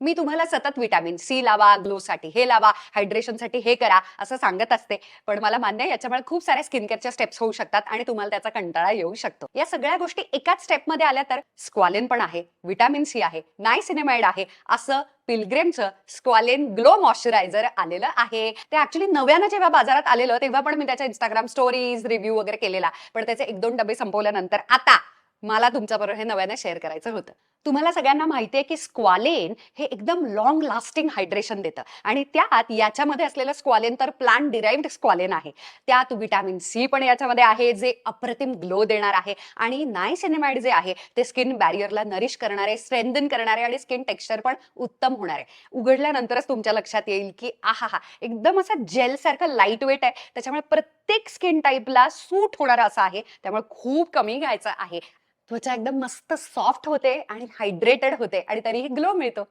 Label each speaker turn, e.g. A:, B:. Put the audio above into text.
A: मी तुम्हाला सतत vitamin C लावा ग्लोसाठी हे लावा हायड्रेशनसाठी हे करा असं सांगत असते. पण मला मान्य आहे याच्यामुळे खूप साऱ्या स्किन केअरच्या स्टेप्स होऊ शकतात आणि तुम्हाला त्याचा कंटाळा येऊ शकतो. या सगळ्या गोष्टी एकाच स्टेपमध्ये आल्या तर स्क्वालेन पण आहे विटॅमिन सी आहे नायसिनेमाइड आहे असं पिलग्रेमचं स्क्वालेन ग्लो मॉइश्चरायझर आलेलं आहे. ते ऍक्च्युली नव्यानं जेव्हा बाजारात आलेलं तेव्हा पण मी त्याच्या इंस्टाग्राम स्टोरीज रिव्ह्यू वगैरे केलेला. पण त्याचे एक दोन डबे संपवल्यानंतर आता मला तुमच्याबरोबर हे नव्याने शेअर करायचं होतं. तुम्हाला सगळ्यांना माहिती आहे की स्क्वालेन हे एकदम लॉंग लास्टिंग हायड्रेशन देतं. आणि त्यात याच्यामध्ये असलेलं स्क्वालेन तर प्लांट डिराईव्ड स्क्वालेन आहे. त्यात विटॅमिन सी पण याच्यामध्ये आहे जे अप्रतिम ग्लो देणार आहे. आणि नायसेनेमाइड जे आहे ते स्किन बॅरियरला नरिश करणारे स्ट्रेंथन करणारे आणि स्किन टेक्स्चर पण उत्तम होणार. आहे उघडल्यानंतरच तुमच्या लक्षात येईल की आहा हा एकदम असं जेलसारखं लाइट वेट आहे. त्याच्यामुळे प्रत्येक स्किन टाईपला सूट होणारा असं आहे. त्यामुळे खूप कमी घ्यायचं आहे. त्वचा एकदम मस्त सॉफ्ट होते आणि हायड्रेटेड होते आणि तरीही ग्लो मिळतो.